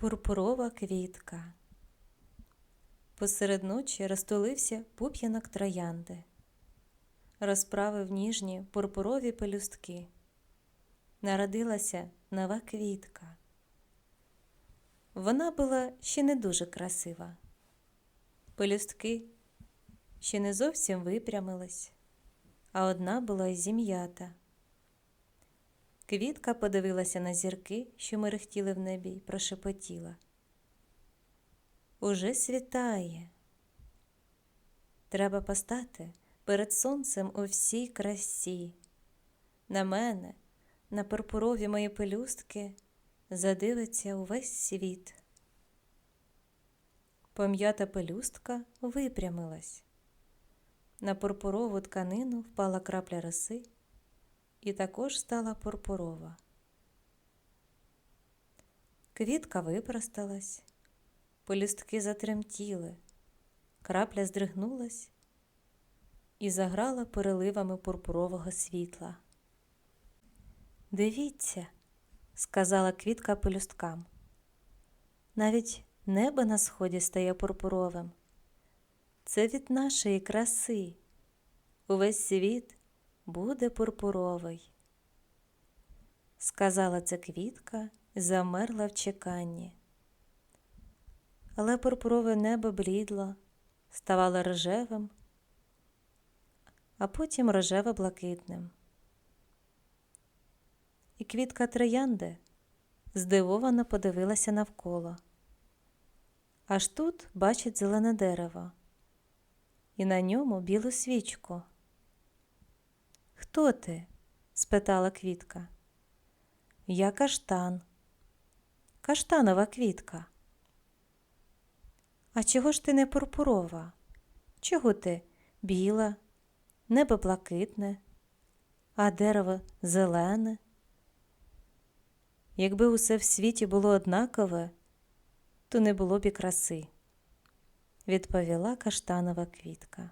Пурпурова квітка. Посеред ночі розтулився пуп'янок троянди, розправив ніжні пурпурові пелюстки. Народилася нова квітка. Вона була ще не дуже красива. Пелюстки ще не зовсім випрямились, а одна була зім'ята. Квітка подивилася на зірки, що мерехтіли в небі, й прошепотіла. Уже світає. Треба постати перед сонцем у всій красі. На мене, на пурпурові мої пелюстки, задивиться увесь світ. Пом'ята пелюстка випрямилась. На пурпурову тканину впала крапля роси і також стала пурпурова. Квітка випросталась, пелюстки затремтіли, крапля здригнулась і заграла переливами пурпурового світла. Дивіться, сказала квітка пелюсткам. Навіть небо на сході стає пурпуровим. Це від нашої краси. Увесь світ буде пурпуровий. Сказала це квітка замерла в чеканні. Але пурпурове небо блідло, ставало рожевим, а потім рожево-блакитним. І квітка троянди здивовано подивилася навколо. Аж тут бачить зелене дерево, і на ньому білу свічку. Хто ти? спитала квітка. Я каштан. Каштанова квітка. А чого ж ти не пурпурова? Чого ти біла, небо блакитне, а дерево зелене? Якби усе в світі було однакове, то не було б і краси, відповіла каштанова квітка.